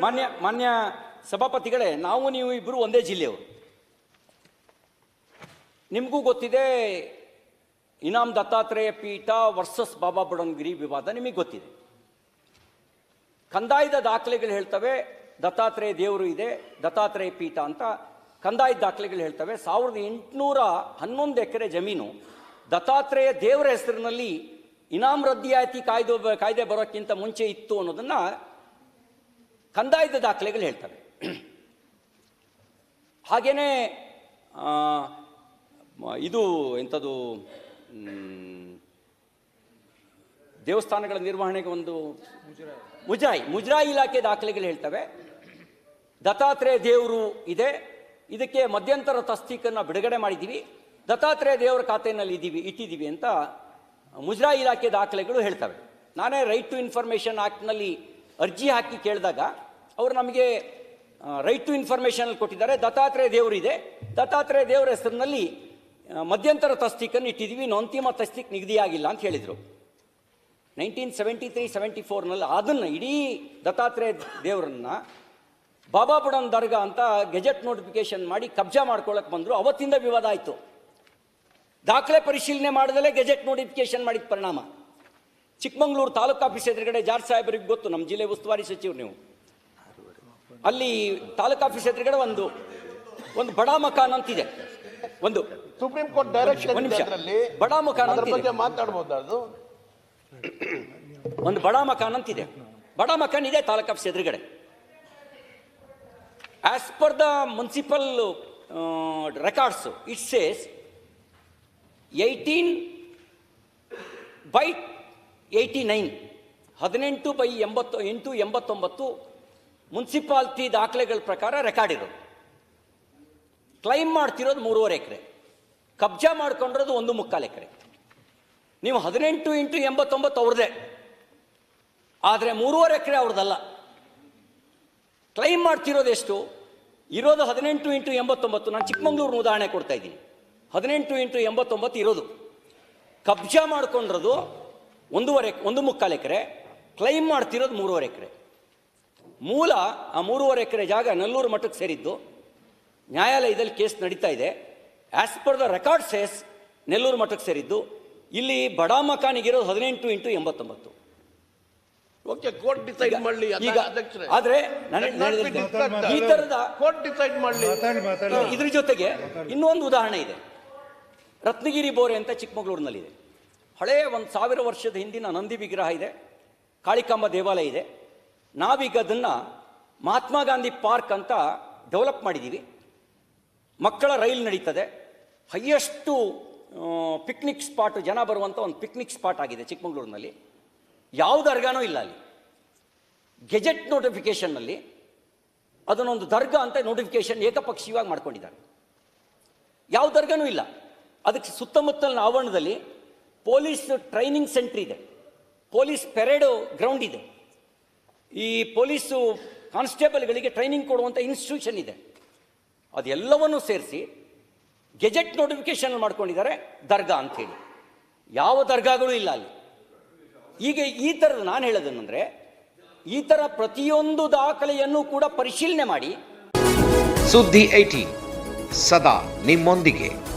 ಮಾನ್ಯ ಮಾನ್ಯ ಸಭಾಪತಿಗಳೇ, ನಾವು ನೀವು ಇಬ್ಬರು ಒಂದೇ ಜಿಲ್ಲೆಯವರು. ನಿಮಗೂ ಗೊತ್ತಿದೆ, ಇನಾಮ್ ದತ್ತಾತ್ರೇಯ ಪೀಠ ವರ್ಸಸ್ ಬಾಬಾ ಬುಡನ್ಗಿರಿ ವಿವಾದ ನಿಮಗೆ ಗೊತ್ತಿದೆ. ಕಂದಾಯದ ದಾಖಲೆಗಳು ಹೇಳ್ತವೆ, ದತ್ತಾತ್ರೇಯ ದೇವರು ಇದೆ, ದತ್ತಾತ್ರೇಯ ಪೀಠ ಅಂತ ಕಂದಾಯದ ದಾಖಲೆಗಳು ಹೇಳ್ತವೆ. ಸಾವಿರದ ಎಂಟುನೂರ ಹನ್ನೊಂದು ಎಕರೆ ಜಮೀನು ದತ್ತಾತ್ರೇಯ ದೇವರ ಹೆಸರಿನಲ್ಲಿ ಇನಾಮ್ ರದ್ದಿಯಾತಿ ಕಾಯ್ದೆ ಕಾಯ್ದೆ ಬರೋಕ್ಕಿಂತ ಮುಂಚೆ ಇತ್ತು ಅನ್ನೋದನ್ನ ಕಂದಾಯದ ದಾಖಲೆಗಳು ಹೇಳ್ತವೆ. ಮ- ಇದು ಎಂಥದ್ದು ದೇವಸ್ಥಾನಗಳ ನಿರ್ವಹಣೆಗೆ ಒಂದು ಮುಜರಾಯಿ ಮುಜರಾಯಿ ಇಲಾಖೆ ದಾಖಲೆಗಳು ಹೇಳ್ತವೆ. ದತ್ತಾತ್ರೇಯ ದೇವರು ಇದೆ. ಇದಕ್ಕೆ ಮಧ್ಯಂತರ ತಸ್ತೀಕನ್ನು ಬಿಡುಗಡೆ ಮಾಡಿದ್ದೀವಿ. ದತ್ತಾತ್ರೇಯ ದೇವರ ಖಾತೆಯಲ್ಲಿ ಇದ್ದೀವಿ, ಇಟ್ಟಿದ್ದೀವಿ ಅಂತ ಮುಜರಾಯಿ ಇಲಾಖೆ ದಾಖಲೆಗಳು ಹೇಳ್ತವೆ. ನಾನೇ ರೈಟ್ ಟು ಇನ್ಫಾರ್ಮೇಷನ್ ಆ್ಯಕ್ಟ್ನಲ್ಲಿ ಅರ್ಜಿ ಹಾಕಿ ಕೇಳಿದಾಗ ಅವರು ನಮಗೆ ರೈಟ್ ಟು ಇನ್ಫಾರ್ಮೇಷನ್ ಕೊಟ್ಟಿದ್ದಾರೆ. ದತ್ತಾತ್ರೇಯ ದೇವರು ಇದೆ. ದತ್ತಾತ್ರೇಯ ದೇವರ ಹೆಸರಿನಲ್ಲಿ ಮಧ್ಯಂತರ ತಸ್ತಿಕನ್ನು ಇಟ್ಟಿದ್ದೀವಿ ಇನ್ನು ಅಂತಿಮ ತಸ್ತೀಕ್ ನಿಗದಿಯಾಗಿಲ್ಲ ಅಂತ ಹೇಳಿದರು. ನೈನ್ಟೀನ್ ಸೆವೆಂಟಿ ತ್ರೀ ಸೆವೆಂಟಿ ಫೋರ್ನಲ್ಲಿ ಅದನ್ನು ಇಡೀ ದತ್ತಾತ್ರೇಯ ದೇವರನ್ನ ಬಾಬಾ ಬುಡನ್ ದರ್ಗಾ ಅಂತ ಗೆಜೆಟ್ ನೋಟಿಫಿಕೇಶನ್ ಮಾಡಿ ಕಬ್ಜಾ ಮಾಡ್ಕೊಳ್ಳೋಕೆ ಬಂದರು. ಅವತ್ತಿಂದ ವಿವಾದ ಆಯಿತು. ದಾಖಲೆ ಪರಿಶೀಲನೆ ಮಾಡದಲ್ಲೇ ಗೆಜೆಟ್ ನೋಟಿಫಿಕೇಶನ್ ಮಾಡಿದ ಪರಿಣಾಮ. ಚಿಕ್ಕಮಂಗ್ಳೂರು ತಾಲೂಕು ಆಫೀಸ್ ಎದುರುಗಡೆ ಜಾರ್ ಸಾಹೇಬರಿಗೆ ಗೊತ್ತು. ನಮ್ಮ ಜಿಲ್ಲೆ ಉಸ್ತುವಾರಿ ಸಚಿವರು ನೀವು. ಅಲ್ಲಿ ತಾಲೂಕು ಆಫೀಸ್ ಎದುರುಗಡೆ ಒಂದು ಒಂದು ಬಡಾ ಮಕಾನ್ ಅಂತಿದೆ. ಒಂದು ಸುಪ್ರೀಂ ಕೋರ್ಟ್ ಡೈರೆಕ್ಷನ್ ನಿಮಿಷ. ಬಡ ಅದ್ರ ಬಗ್ಗೆ ಮಾತಾಡಬಹುದು ಅದು. ಒಂದು ಬಡಾ ಮಕಾನ್ ಅಂತಿದೆ. ಬಡಾ ಮಕಾನ್ ಇದೆ ತಾಲೂಕು ಆಫೀಸ್ ಎದುರುಗಡೆ. As per the municipal records it says eighteen by eighty nine ಹದಿನೆಂಟು ಬೈ ಎಂಬತ್ತು ಎಂಟು ಎಂಬತ್ತೊಂಬತ್ತು ಮುನ್ಸಿಪಾಲ್ಟಿ ದಾಖಲೆಗಳ ಪ್ರಕಾರ ರೆಕಾರ್ಡ್ ಇರೋದು. ಕ್ಲೈಮ್ ಮಾಡ್ತಿರೋದು ಮೂರುವರೆ ಎಕರೆ. ಕಬ್ಜಾ ಮಾಡ್ಕೊಂಡಿರೋದು ಒಂದು ಮುಕ್ಕಾಲು ಎಕರೆ. ನೀವು ಹದಿನೆಂಟು ಇಂಟು ಎಂಬತ್ತೊಂಬತ್ತು ಅವ್ರದ್ದೇ. ಆದರೆ ಮೂರುವರೆ ಎಕರೆ ಅವ್ರದ್ದಲ್ಲ. ಕ್ಲೈಮ್ ಮಾಡ್ತಿರೋದು ಎಷ್ಟು? ಇರೋದು ಹದಿನೆಂಟು ಇಂಟು ಎಂಬತ್ತೊಂಬತ್ತು. ನಾನು ಚಿಕ್ಕಮಂಗ್ಳೂರ್ನ ಉದಾಹರಣೆ ಕೊಡ್ತಾ ಇದ್ದೀನಿ. ಹದಿನೆಂಟು ಇಂಟು ಎಂಬತ್ತೊಂಬತ್ತು ಇರೋದು. ಕಬ್ಜಾ ಮಾಡ್ಕೊಂಡಿರೋದು ಒಂದೂವರೆ ಒಂದು ಮುಕ್ಕಾಲು ಎಕರೆ. ಕ್ಲೈಮ್ ಮಾಡ್ತಿರೋದು ಮೂರುವರೆ ಎಕರೆ. ಮೂಲ ಆ ಮೂರುವರೆ ಎಕರೆ ಜಾಗ ನಲ್ಲೂರು ಮಠಕ್ಕೆ ಸೇರಿದ್ದು. ನ್ಯಾಯಾಲಯದಲ್ಲಿ ಕೇಸ್ ನಡೀತಾ ಇದೆ. As per the record says Nellur ಮಠಕ್ಕೆ ಸೇರಿದ್ದು. ಇಲ್ಲಿ ಬಡಾ ಮಕಾನಿಗಿರೋದು ಹದಿನೆಂಟು ಇಂಟು ಎಂಬತ್ತೊಂಬತ್ತು. ಓಕೆ ಕೋರ್ಟ್ ಡಿಸೈಡ್ ಮಾಡಲಿ ಈಗ ಆದ್ರೆ ಈ ತರದ ಕೋರ್ಟ್ ಡಿಸೈಡ್ ಮಾಡಲಿ. ಇದ್ರ ಜೊತೆಗೆ ಇನ್ನೊಂದು ಉದಾಹರಣೆ ಇದೆ. ರತ್ನಗಿರಿ ಬೋರೆ ಅಂತ ಚಿಕ್ಕಮಗಳೂರಿನಲ್ಲಿದೆ. ಹಳೆಯ ಒಂದು ಸಾವಿರ ವರ್ಷದ ಹಿಂದಿನ ನಂದಿ ವಿಗ್ರಹ ಇದೆ. ಕಾಳಿಕಾಂಬ ದೇವಾಲಯ ಇದೆ. ನಾವೀಗ ಅದನ್ನು ಮಹಾತ್ಮ ಗಾಂಧಿ ಪಾರ್ಕ್ ಅಂತ ಡೆವಲಪ್ ಮಾಡಿದ್ದೀವಿ ಮಕ್ಕಳ ರೈಲು ನಡೀತದೆ. ಹೈಯೆಸ್ಟು ಪಿಕ್ನಿಕ್ ಸ್ಪಾಟ್, ಜನ ಬರುವಂಥ ಒಂದು ಪಿಕ್ನಿಕ್ ಸ್ಪಾಟ್ ಆಗಿದೆ ಚಿಕ್ಕಮಗಳೂರಿನಲ್ಲಿ. ಯಾವ ದರ್ಗಾನೂ ಇಲ್ಲ ಅಲ್ಲಿ. ಗೆಜೆಟ್ ನೋಟಿಫಿಕೇಷನ್ನಲ್ಲಿ ಅದನ್ನೊಂದು ದರ್ಗಾ ಅಂತ ನೋಟಿಫಿಕೇಶನ್ ಏಕಪಕ್ಷೀಯವಾಗಿ ಮಾಡ್ಕೊಂಡಿದ್ದಾರೆ. ಯಾವ ದರ್ಗಾನೂ ಇಲ್ಲ. ಅದಕ್ಕೆ ಸುತ್ತಮುತ್ತಲಿನ ಆವರಣದಲ್ಲಿ ಪೊಲೀಸ್ ಟ್ರೈನಿಂಗ್ ಸೆಂಟ್ರ್ ಇದೆ. ಪೊಲೀಸ್ ಪೆರೇಡು ಗ್ರೌಂಡ್ ಇದೆ. ಈ ಪೊಲೀಸು ಕಾನ್ಸ್ಟೇಬಲ್ಗಳಿಗೆ ಟ್ರೈನಿಂಗ್ ಕೊಡುವಂಥ ಇನ್ಸ್ಟಿಟ್ಯೂಷನ್ ಇದೆ. ಅದೆಲ್ಲವನ್ನೂ ಸೇರಿಸಿ ಗೆಜೆಟ್ ನೋಟಿಫಿಕೇಶನ್ ಮಾಡ್ಕೊಂಡಿದ್ದಾರೆ ದರ್ಗಾ ಅಂಥೇಳಿ. ಯಾವ ದರ್ಗಾಗಳು ಇಲ್ಲ ಅಲ್ಲಿ. ಈಗ ಈ ಥರದ ನಾನು ಹೇಳೋದೇನೆಂದರೆ, ಈ ಥರ ಪ್ರತಿಯೊಂದು ದಾಖಲೆಯನ್ನು ಕೂಡ ಪರಿಶೀಲನೆ ಮಾಡಿ. ಸುದ್ದಿ ಐಟಿ ಸದಾ ನಿಮ್ಮೊಂದಿಗೆ.